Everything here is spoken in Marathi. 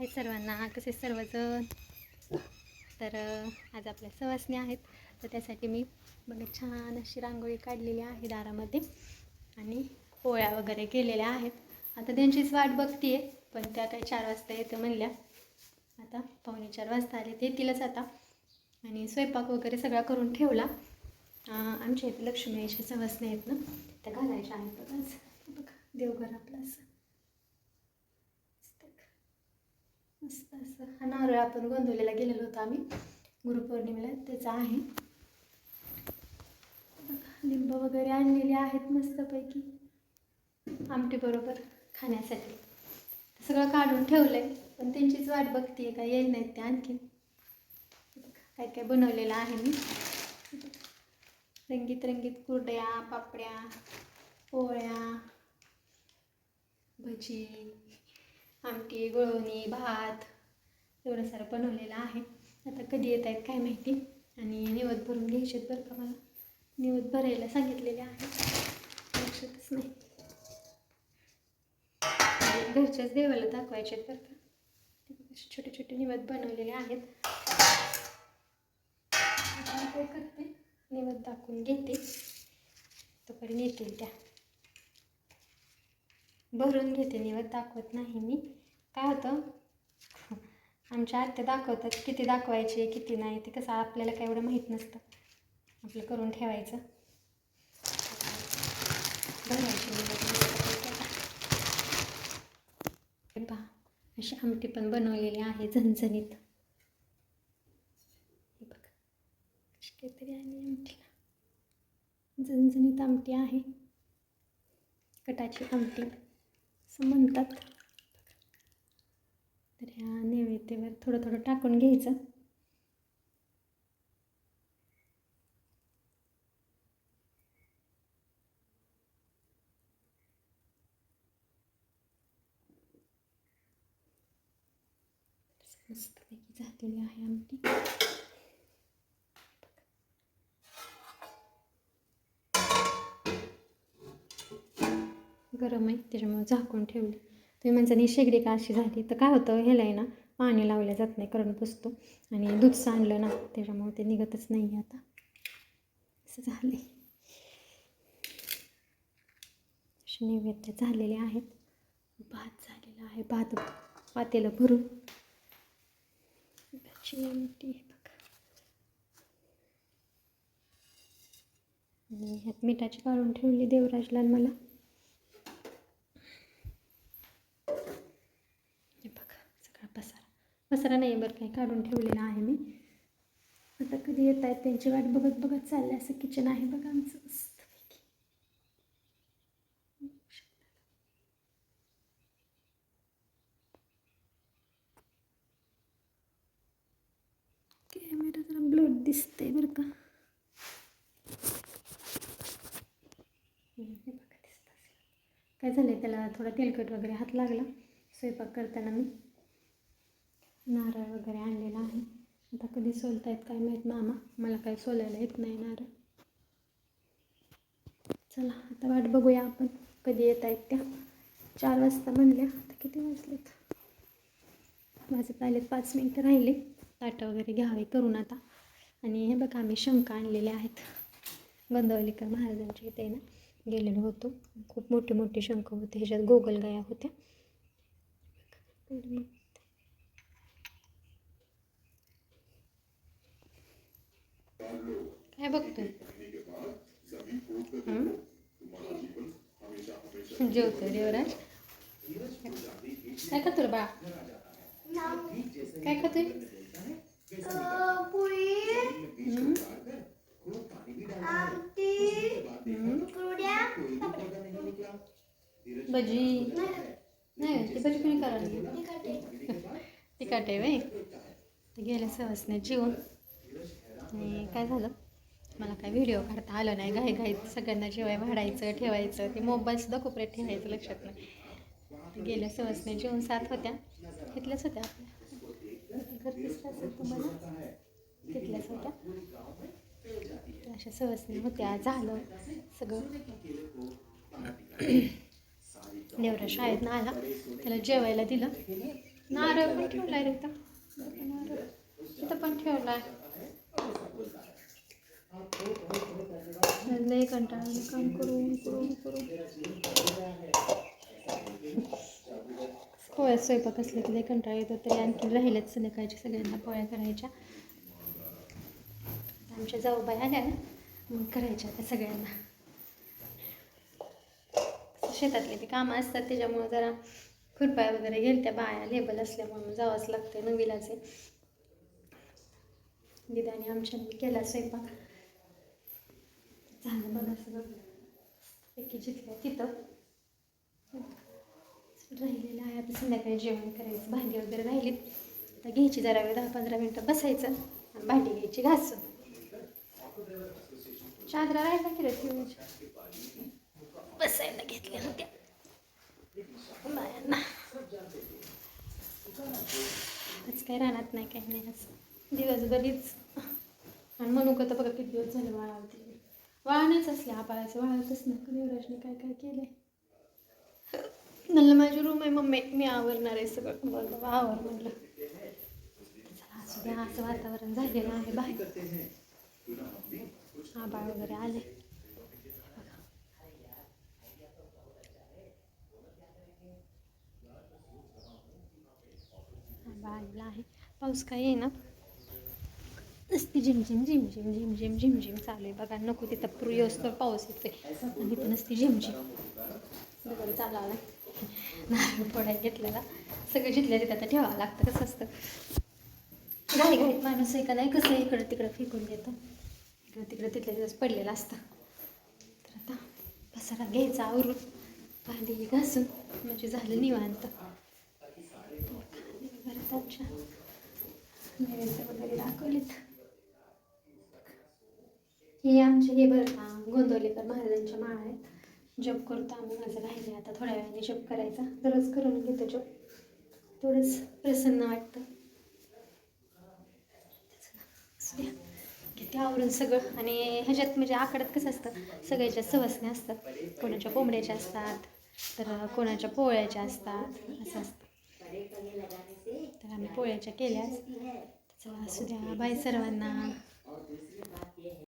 हाय सर्वांना कसे सर्वजण? तर आज आपल्या सवासणी आहेत. तर त्यासाठी मी बघा छान अशी रांगोळी काढलेली आहे दारामध्ये आणि पोळ्या वगैरे केलेल्या आहेत. आता त्यांचीच वाट बघते पण त्या काही चार वाजता येते म्हणल्या. आता पावणे चार वाजता आले ते येतीलच आता. आणि स्वयंपाक वगैरे सगळा करून ठेवला. आमच्या इथे लक्ष्मीच्या सवासणी आहेत ना त्या घालायच्या आहेत बघाच बघा देवघर आपलं असं. मस्त असं हा नारळ आपण गोंदवलेला गेलेलो होतो आम्ही. गुरुपौर्णिमेला त्याचा आहे. लिंब वगैरे आणलेले आहेत मस्तपैकी. आमटीबरोबर खाण्यासाठी. सगळं काढून ठेवलंय पण त्यांचीच वाट बघते का येईल नाहीत ते आणखी काय काय बनवलेलं आहे मी. रंगीत रंगीत कुरड्या पापड्या पोळ्या भजी आमटी गुळवणी भात एवढं सारं बनवलेलं आहे. आता कधी येत आहेत काय माहिती? आणि निवद भरून घ्यायचे बरं का मला. निवद भरायला सांगितलेले आहे. लक्षातच नाही. घरच्याच देवाला दाखवायचे आहेत बरं का. छोटे छोटे निवद बनवलेले आहेत. काय करते? निवद दाखवून घेते. तोपर्यंत येतील त्या. भरून घेते निवत दाखवत नाही मी. काय होतं? आमच्या आत्या दाखवतात किती दाखवायचे किती नाही ते कसं आपल्याला काय एवढं माहीत नसतं. आपलं करून ठेवायचं. भरायची हे पहा अशी आमटी पण बनवलेली आहे झणझणीत. हे बघा अशी काहीतरी आली आमटीला. झणझणीत आमटी आहे. कटाची आमटी. असं म्हणतात. तर ह्या नैवेद्यावर थोडं थोडं टाकून घ्यायचं. मस्तपैकी झालेली आहे आमटी. गरम आहे त्याच्यामुळे झाकून ठेवली. तुम्ही म्हणजे ही शेगडी का अशी झाली? तर काय होतं ह्याला आहे ना पाणी लावलं जात नाही करंट बसतो. आणि दूध सांडलं ना त्याच्यामुळे ते निघतच नाही आहे आता. असं झाले असे नैवेद्य झालेले आहेत. भात झालेला आहे भात पातेलं भरून. बघा. आणि ह्यात मिठाची काढून ठेवली देवराजला मला हे बघा सगळा पसारा पसारा नाही बरं काही काढून ठेवलेला आहे मी. आता कधी येत आहेत त्यांची वाट बघत बघत चाललं असं किचन आहे बघा आमचं कॅमेरा जरा ब्लड दिसतंय बरं का. काय झालं त्याला थोडा तेलकट वगैरे हात लागला. स्वयंपाक करताना मी. नारळ वगैरे आणलेला आहे. आता कधी सोलतायत काय माहीत मामा? मला काय सोलायला येत नाही नारळ. चला आता वाट बघूया आपण कधी येत आहेत त्या. चार वाजता म्हणल्या आता किती वाजलेत? वाजत आलेत पाच मिनटं राहिले. ताटं वगैरे घ्यावे करून आता. आणि हे बघा आम्ही शंका आणलेले आहेत. गंधवलीकर महाराजांच्या इथे ना गेलेलो होतो. खूप मोठे मोठे शंख होते. ह्याच्यात गोगलगाया होत्या. काय बघतोय? जेवतोय देवराज काय खातो रे बा काय खातोय? भजी. नाही ती भजी कोणी करायला आहे. बाई ते गेल्या सवासने जेवून. आणि काय झालं? मला काय व्हिडिओ काढता आलं नाही. घाई घाईत सगळ्यांना जेवाय वाढायचं ठेवायचं. ते मोबाईलसुद्धा कोपऱ्यात ठेवायचं लक्षात नाही. गेल्या सवसने जेवून सात होत्या. तिथल्याच होत्या आपल्या. तुम्हाला? तिथल्याच होत्या. अशा सवासने होत्या. झालं सगळं. नेवरा शाळेत आला. त्याला जेवायला दिलं. नारळ पण ठेवला रे तर नारळ इथं पण आहे. लय कंटाळा काम करून करून करून. पोळ्या स्वयंपाक असले की लय कंटाळा येतो. तरी आणखी राहिल्यात संध्याकाळच्या सगळ्यांना पोळ्या करायच्या. आमच्या जाऊबाई आल्या ना मग करायच्या त्या सगळ्यांना. शेतातले ते कामं असतात त्याच्यामुळं जरा खुरपाय वगैरे घेईल त्या बाया लेबल असल्यामुळे मग जावंच लागतं नवीलाचे. दिदाने आमच्यानी केला स्वयंपाक. झालं बघा सगळं. पैकी जिथल्या तिथं. राहिलेलं आहे आता संध्याकाळी जेवण करायचं. भांडी वगैरे राहिलीत. आता घ्यायची जरा वेळ दहा पंधरा मिनटं बसायचं आणि भांडी घ्यायची घासून चादरा राहिला की रे बसायला घेतल्या होत्या. बायांना. आज काय राहणार नाही काही नाही आज दिवसभरीच. आणि मनुका तर बघा किती दिवस झाले वाळावते वाहनच असले आपाळाचं वाळतच ना देवराजने काय काय केलंय? म्हणलं माझी रूम आहे मम्मी. मी आवरणार आहे सगळं. बरं बाबा आवर म्हणलं चला असं वातावरण झालेलं आहे. बाहेर आबाळ वगैरे आले. आबाळ आलेला आहे. पाऊस काय येईना नुसती. झिमझिम झिमझिम झिमझिम झिमझिम चालू आहे बघा नको तिथं पूर्वी असतो पाऊस येतोय. आणि इथं झिम झिमझिम बरोबर चालवलं नारळ फोडायला घेतलेला. सगळं जिथल्या तिथं आता ठेवावं लागतं कसं असतं. घाई घाईत माणूस आहे का नाही कसं इकडं तिकडं फेकून देतं. इकडं तिकडं तिथल्या तिथंच पडलेलं असतं. तर आता पसारा घ्यायचा आवरून. पाणी घासून म्हणजे झालं निवांत. घरात आमच्या नैवेद्य वगैरे दाखवलेत. हे हे बरं का गोंदवलेकर महाराजांच्या माळा आहेत. जप करतो आम्ही माझं राहिले आता थोड्या वेळाने जप करायचा. दररोज करून घेतो जप. थोडंच प्रसन्न वाटतं. असू द्या. किती आवरून सगळं. आणि ह्याच्यात म्हणजे आकड्यात कसं असतं सगळ्याच्या सवसण्या असतात. कोणाच्या कोंबड्याच्या असतात तर कोणाच्या पोळ्याच्या असतात. असं असतं. तर आम्ही पोळ्याच्या केल्याच. चला असू द्या बाय सर्वांना.